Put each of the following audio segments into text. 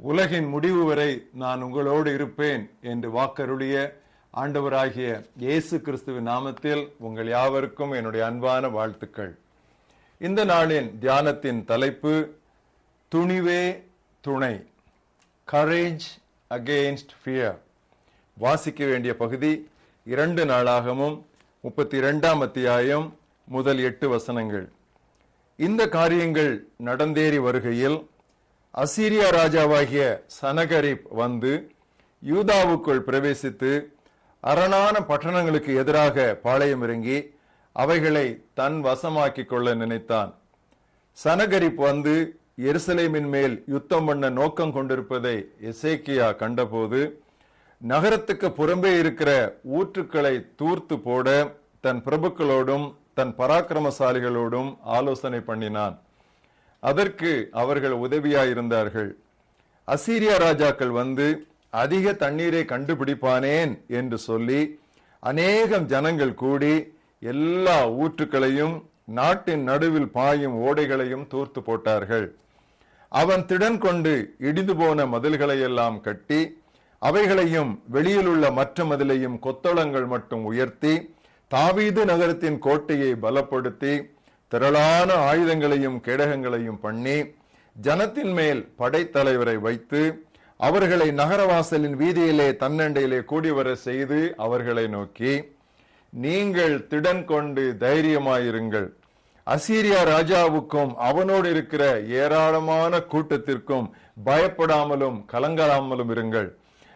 உலகின் முடிவு வரை நான் உங்களோடு இருப்பேன் என்று வாக்கருளிய ஆண்டவராகிய இயேசு கிறிஸ்துவின் நாமத்தில் உங்கள் யாவருக்கும் என்னுடைய அன்பான வாழ்த்துக்கள். இந்த நாளின் தியானத்தின் தலைப்பு துணிவே துணை கரேஜ் அகெயின்ஸ்ட் ஃபியர் வாசிக்க வேண்டிய பகுதி இரண்டு நாளாகவும் முப்பத்தி இரண்டாம் அத்தியாயம் முதல் எட்டு வசனங்கள். இந்த காரியங்கள் நடந்தேறி வருகையில் அசீரியா ராஜாவாகிய சனகரிப் வந்து யூதாவுக்குள் பிரவேசித்து அரணான பட்டணங்களுக்கு எதிராக பாளையம் இறங்கி அவைகளை தன் வசமாக்கிக் கொள்ள நினைத்தான். சனகரிப் வந்து எருசலேமின் மேல் யுத்தம் பண்ண நோக்கம் கொண்டிருப்பதை எசேக்கியா கண்டபோது நகரத்துக்கு புறம்பே இருக்கிற ஊற்றுக்களை தூர்த்து போட தன் பிரபுக்களோடும் தன் பராக்கிரமசாலிகளோடும் ஆலோசனை பண்ணினான். அதற்கு அவர்கள் உதவியாயிருந்தார்கள். அசீரியா ராஜாக்கள் வந்து அதிக தண்ணீரை கண்டுபிடிப்பானேன் என்று சொல்லி அநேகம் ஜனங்கள் கூடி எல்லா ஊற்றுக்களையும் நாட்டின் நடுவில் பாயும் ஓடைகளையும் தூர்த்து போட்டார்கள். அவன் திடன் கொண்டு இடிந்து போன மதில்களையெல்லாம் கட்டி அவைகளையும் வெளியில் உள்ள மற்ற மதிலையும் கொத்தளங்கள் மட்டும் உயர்த்தி தாவீது நகரத்தின் கோட்டையை பலப்படுத்தி திரளான ஆயுதங்களையும் கேடகங்களையும் பண்ணி ஜனத்தின் மேல் படைத்தலைவரை வைத்து அவர்களை நகரவாசலின் வீதியிலே தன்னண்டையிலே கூடி வர செய்து அவர்களை நோக்கி நீங்கள் திடன் கொண்டு தைரியமாயிருங்கள். அசீரியா ராஜாவுக்கும் அவனோடு இருக்கிற ஏராளமான கூட்டத்திற்கும் பயப்படாமலும் கலங்காமலும் இருங்கள்.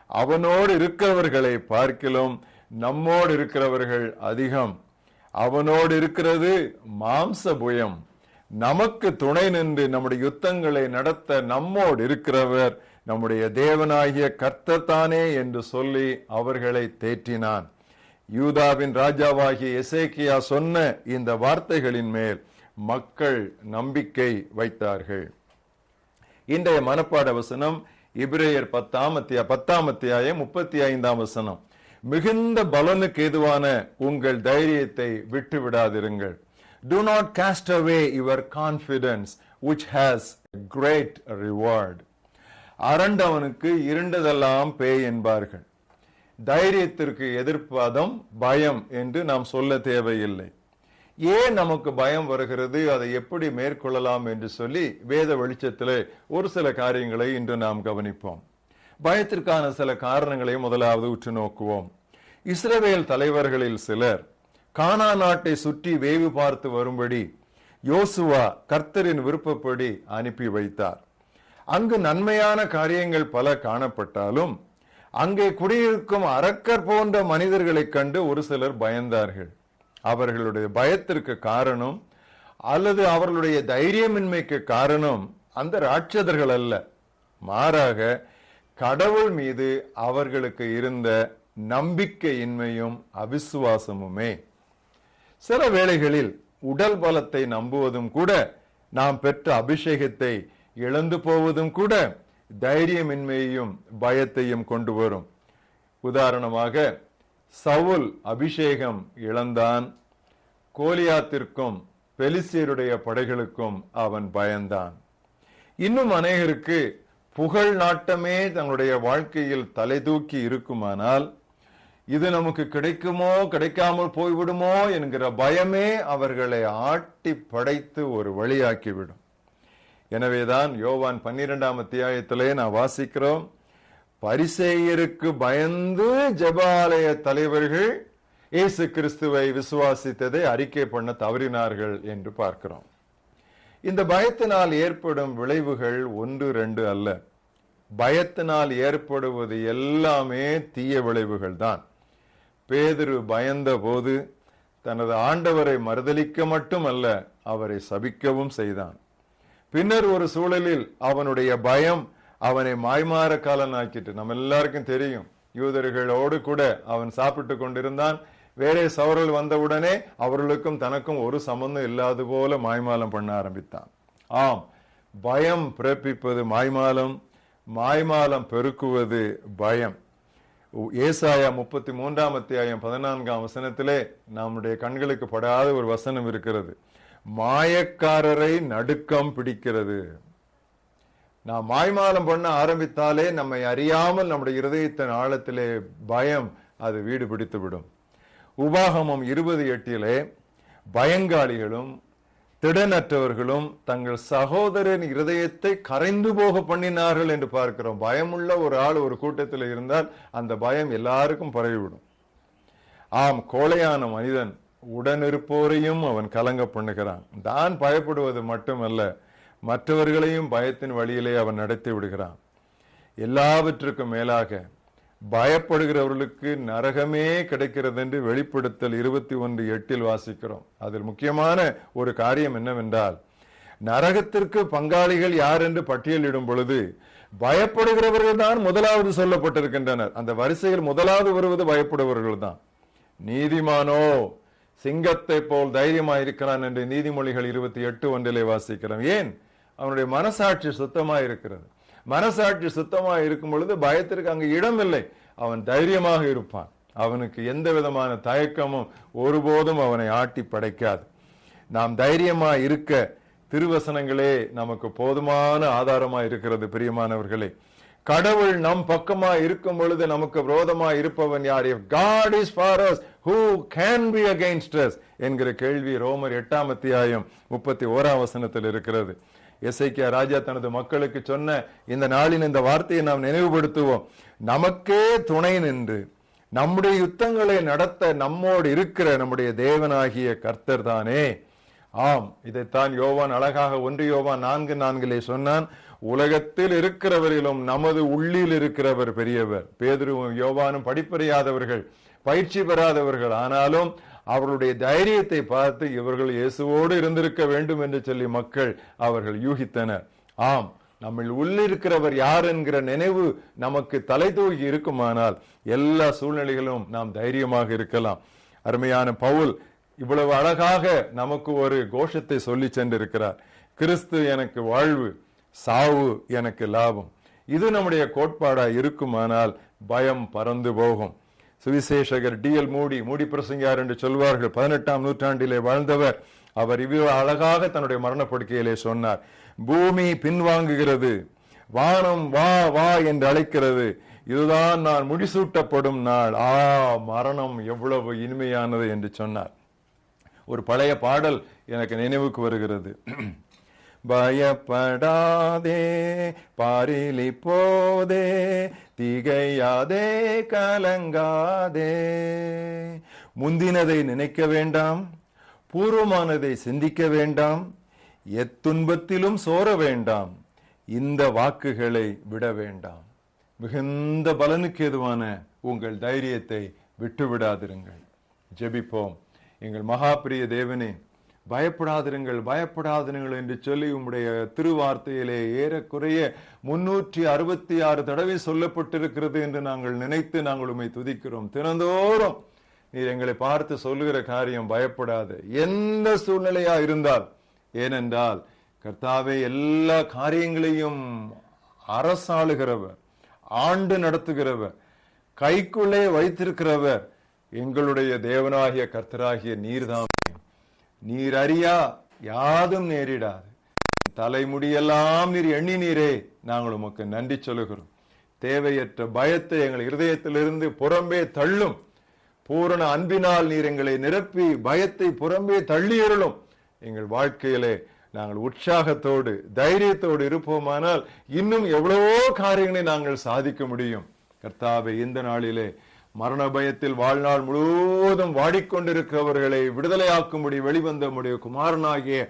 அவனோடு இருக்கிறவர்களை பார்க்கிலும் நம்மோடு இருக்கிறவர்கள் அதிகம். அவனோடு இருக்கிறது மாம்ச புயம் நமக்கு துணை நின்று நம்முடைய யுத்தங்களை நடத்த நம்மோடு இருக்கிறவர் நம்முடைய தேவனாகிய கர்த்தத்தானே என்று சொல்லி அவர்களை தேற்றினான். யூதாவின் ராஜாவாகிய எசேக்கியா சொன்ன இந்த வார்த்தைகளின் மேல் மக்கள் நம்பிக்கை வைத்தார்கள். இன்றைய மனப்பாட வசனம் இப்ரேயர் பத்தாம் அத்தியா பத்தாம் அத்தியாயம் முப்பத்தி ஐந்தாம் வசனம். மிகுந்த பலனுக்கு ஏதுவான உங்கள் தைரியத்தை விட்டு விடாதிருங்கள் do not cast away your confidence which has great reward. அரண்டவனுக்கு இருண்டதெல்லாம் பேய் என்பார்கள். தைரியத்திற்கு எதிர்ப்பாதம் பயம் என்று நாம் சொல்ல தேவையில்லை. ஏன் நமக்கு பயம் வருகிறது அதை எப்படி மேற்கொள்ளலாம் என்று சொல்லி வேத வெளிச்சத்திலே ஒரு சில காரியங்களை இன்று நாம் கவனிப்போம். பயத்திற்கான சில காரணங்களை முதலாவது உற்று நோக்குவோம். இஸ்ரவேல் தலைவர்களில் சிலர் கானா நாட்டை சுற்றி வேவு பார்த்து வரும்படி யோசுவா கர்த்தரின் விருப்பப்படி அனுப்பி வைத்தார். அங்கு நன்மையான காரியங்கள் பல காணப்பட்டாலும் அங்கே குடியிருக்கும் அரக்கர் போன்ற மனிதர்களைக் கண்டு ஒரு சிலர் பயந்தார்கள். அவர்களுடைய பயத்திற்கு காரணம் அல்லது அவர்களுடைய தைரியமின்மைக்கு காரணம் அந்த ராட்சதர்கள் அல்ல. மாறாக கடவுள் மீது அவர்களுக்கு இருந்த நம்பிக்கையின்மையும் அவிசுவாசமுமே. சில வேளைகளில் உடல் பலத்தை நம்புவதும் கூட நாம் பெற்ற அபிஷேகத்தை இழந்து போவதும் கூட தைரியமின்மையையும் பயத்தையும் கொண்டு வரும். உதாரணமாக சவுல் அபிஷேகம் இழந்தான் கோலியாத்திற்கும் பெலிசியருடைய படைகளுக்கும் அவன் பயந்தான். இன்னும் அநேகருக்கு புகழ் நாட்டமே தங்களுடைய வாழ்க்கையில் தலை தூக்கி இருக்குமானால் இது நமக்கு கிடைக்குமோ கிடைக்காமல் போய்விடுமோ என்கிற பயமே அவர்களை ஆட்டி படைத்து ஒரு வழியாக்கிவிடும். எனவேதான் யோவான் பன்னிரெண்டாம் அத்தியாயத்திலே நான் வாசிக்கிறோம் பரிசேயருக்கு பயந்து ஜபாலய தலைவர்கள் இயேசு கிறிஸ்துவை விசுவாசித்ததை அறிக்கை பண்ண தவறினார்கள் என்று பார்க்கிறோம். இந்த பயத்தினால் ஏற்படும் விளைவுகள் ஒன்று ரெண்டு அல்ல. பயத்தினால் ஏற்படுவது எல்லாமே தீய விளைவுகள் தான். பேதுரு பயந்த போது தனது ஆண்டவரை மறுதலிக்க மட்டுமல்ல அவரை சபிக்கவும் செய்தான். பின்னர் ஒரு சூழலில் அவனுடைய பயம் அவனை மாய்மாற காலனாக்கிட்டு நம்ம எல்லாருக்கும் தெரியும் யூதர்களோடு கூட அவன் சாப்பிட்டு கொண்டிருந்தான். வேறே சவரல் வந்தவுடனே அவர்களுக்கும் தனக்கும் ஒரு சம்பந்தம் இல்லாது போல மாய்மாலம் பண்ண ஆரம்பித்தான். ஆம் பயம் பிறப்பிப்பது மாய்மாலம் மாய்மாலம் பெருக்குவது பயம். ஏசாயா முப்பத்தி மூன்றாம் அத்தியாயம் பதினான்காம் வசனத்திலே நம்முடைய கண்களுக்கு படாத ஒரு வசனம் இருக்கிறது. மாயக்காரரை நடுக்கம் பிடிக்கிறது. நாம் மாய்மாலம் பண்ண ஆரம்பித்தாலே நம்மை அறியாமல் நம்முடைய இருதயத்தின் ஆழத்திலே பயம் அது வீடு பிடித்து விடும் உபாகமம் இருபது எட்டிலே பயங்காளிகளும் திடனற்றவர்களும் தங்கள் சகோதரன் இருதயத்தை கரைந்து போக பண்ணினார்கள் என்று பார்க்கிறோம். பயமுள்ள ஒரு ஆள் ஒரு கூட்டத்தில் இருந்தால் அந்த பயம் எல்லாருக்கும் பரவிவிடும். ஆம் கோழையான மனிதன் உடனிருப்போரையும் அவன் கலங்க பண்ணுகிறான். தான் பயப்படுவது மட்டுமல்ல மற்றவர்களையும் பயத்தின் வழியிலே அவன் நடத்தி விடுகிறான். எல்லாவற்றுக்கும் மேலாக பயப்படுகிறவர்களுக்கு நரகமே கிடைக்கிறது என்று வெளிப்படுத்தல் இருபத்தி ஒன்று எட்டில் வாசிக்கிறோம். அதில் முக்கியமான ஒரு காரியம் என்னவென்றால் நரகத்திற்கு பங்காளிகள் யார் என்று பட்டியலிடும் பொழுது பயப்படுகிறவர்கள் தான் முதலாவது சொல்லப்பட்டிருக்கின்றனர். அந்த வரிசையில் முதலாவது வருவது பயப்படுபவர்கள் தான். நீதிமானோ சிங்கத்தை போல் தைரியமாயிருக்கிறான் என்று நீதிமொழிகள் இருபத்தி எட்டு ஒன்றிலே வாசிக்கிறோம். ஏன்? அவனுடைய மனசாட்சி சுத்தமா இருக்கிறது. மனசாட்சி சுத்தமா இருக்கும் பொழுது பயத்திற்கு அங்கு இடமில்லை. அவன் தைரியமாக இருப்பான். அவனுக்கு எந்த விதமான தயக்கமும் ஒருபோதும் அவனை ஆட்டி படைக்காது. நாம் தைரியமா இருக்க திருவசனங்களே நமக்கு போதுமான ஆதாரமா இருக்கிறது பிரியமானவர்களே. கடவுள் நம் பக்கமா இருக்கும் பொழுது நமக்கு விரோதமா இருப்பவன் யார்? If God is for us who can be against என்கிற கேள்வி ரோமர் எட்டாம் அத்தியாயம் முப்பத்தி ஓராம் வசனத்தில் இருக்கிறது. எசைக்கியா ராஜா தனது மக்களுக்கு சொன்ன இந்த நாளின் இந்த வார்த்தையை நாம் நினைவுபடுத்துவோம். நமக்கே துணை நின்று நம்முடைய யுத்தங்களை நடத்த நம்மோடு இருக்கிற நம்முடைய தேவனாகிய கர்த்தர் தானே. ஆம் இதைத்தான் யோவான் அழகாக ஒன்று யோவான் நான்கு நான்கிலே சொன்னான். உலகத்தில் இருக்கிறவரிலும் நமது உள்ளில் இருக்கிறவர் பெரியவர். பேதுருவும் யோவானும் படிப்பறியாதவர்கள் பயிற்சி பெறாதவர்கள் ஆனாலும் அவர்களுடைய தைரியத்தை பார்த்து இவர்கள் இயேசுவோடு இருந்திருக்க வேண்டும் என்று சொல்லி மக்கள் அவர்கள் யூகித்தனர். ஆம் நம்மில் உள்ளிருக்கிறவர் யார் என்கிற நினைவு நமக்கு தலை தூக்கி இருக்குமானால் எல்லா சூழ்நிலைகளும் நாம் தைரியமாக இருக்கலாம். அருமையான பவுல் இவ்வளவு அழகாக நமக்கு ஒரு கோஷத்தை சொல்லி சென்றிருக்கிறார். கிறிஸ்து எனக்கு வாழ்வு சாவு எனக்கு லாபம். இது நம்முடைய கோட்பாடா இருக்குமானால் பயம் பறந்து போகும். சுவிசேஷகர் டி எல் மூடி மூடி பிரசங்கியார் என்று சொல்வார்கள். பதினெட்டாம் நூற்றாண்டிலே வாழ்ந்தவர். அவர் இவ்வளவு அழகாக தன்னுடைய மரணப்படுக்கையிலே சொன்னார். பூமி பின்வாங்குகிறது. வானம் வா வா என்று அழைக்கிறது. இதுதான் நான் முடிசூட்டப்படும் நாள். ஆ மரணம் எவ்வளவு இனிமையானது என்று சொன்னார். ஒரு பழைய பாடல் எனக்கு நினைவுக்கு வருகிறது. பயப்படாதே பாரிலி போதே திகையாதே கலங்காதே. முந்தினதை நினைக்க வேண்டாம் பூர்வமானதை சிந்திக்க வேண்டாம் எத்துன்பத்திலும் சோர வேண்டாம் இந்த வாக்குகளை விட வேண்டாம். மிகுந்த பலனுக்கு எதுவான உங்கள் தைரியத்தை விட்டுவிடாதிருங்கள். ஜெபிப்போம். எங்கள் மகாபிரிய தேவனே பயப்படாதிருங்கள் பயப்படாதிருங்கள் என்று சொல்லி உம்முடைய திருவார்த்தையிலே ஏறக்குறைய முன்னூற்றி அறுபத்தி ஆறு தடவை சொல்லப்பட்டிருக்கிறது என்று நாங்கள் நினைத்து நாங்கள் உண்மை துதிக்கிறோம். தினந்தோறும் நீர் எங்களை பார்த்து சொல்லுகிற காரியம் பயப்படாது. எந்த சூழ்நிலையா இருந்தால் ஏனென்றால் கர்த்தாவே எல்லா காரியங்களையும் அரசாளுகிறவர் ஆண்டு நடத்துகிறவர் கைக்குள்ளே வைத்திருக்கிறவர் எங்களுடைய தேவனாகிய கர்த்தராகிய நீர்தான் நீர் அறியா யாதும் நேரிடாது. தலைமுடியெல்லாம் நீர் எண்ணி நீரே நாங்கள் உமக்கு நன்றி சொல்லுகிறோம். தேவையற்ற பயத்தை எங்கள் இருதயத்திலிருந்து புறம்பே தள்ளும். பூரண அன்பினால் நீர் எங்களை நிரப்பி பயத்தை புறம்பே தள்ளியிருளும். எங்கள் வாழ்க்கையிலே நாங்கள் உற்சாகத்தோடு தைரியத்தோடு இருப்போமானால் இன்னும் எவ்வளவோ காரியங்களை நாங்கள் சாதிக்க முடியும். கர்த்தாவை இந்த நாளிலே மரண பயத்தில் வாழ்நாள் முழுவதும் வாடிக்கொண்டிருக்கிறவர்களை விடுதலையாக்கும்படி வெளிவந்த உடைய குமாரனாகிய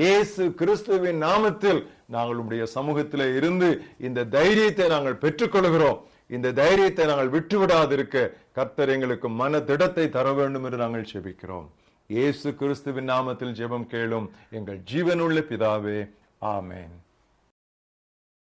இயேசு கிறிஸ்துவின் நாமத்தில் நாங்கள் உடைய சமூகத்தில் இருந்து இந்த தைரியத்தை நாங்கள் பெற்றுக்கொள்கிறோம். இந்த தைரியத்தை நாங்கள் விட்டுவிடாதிருக்க கர்த்தர் எங்களுக்கு மன திடத்தை தர வேண்டும் என்று நாங்கள் செபிக்கிறோம் இயேசு கிறிஸ்துவின் நாமத்தில் ஜெபம் கேளும் எங்கள் ஜீவனுள்ள பிதாவே ஆமேன்.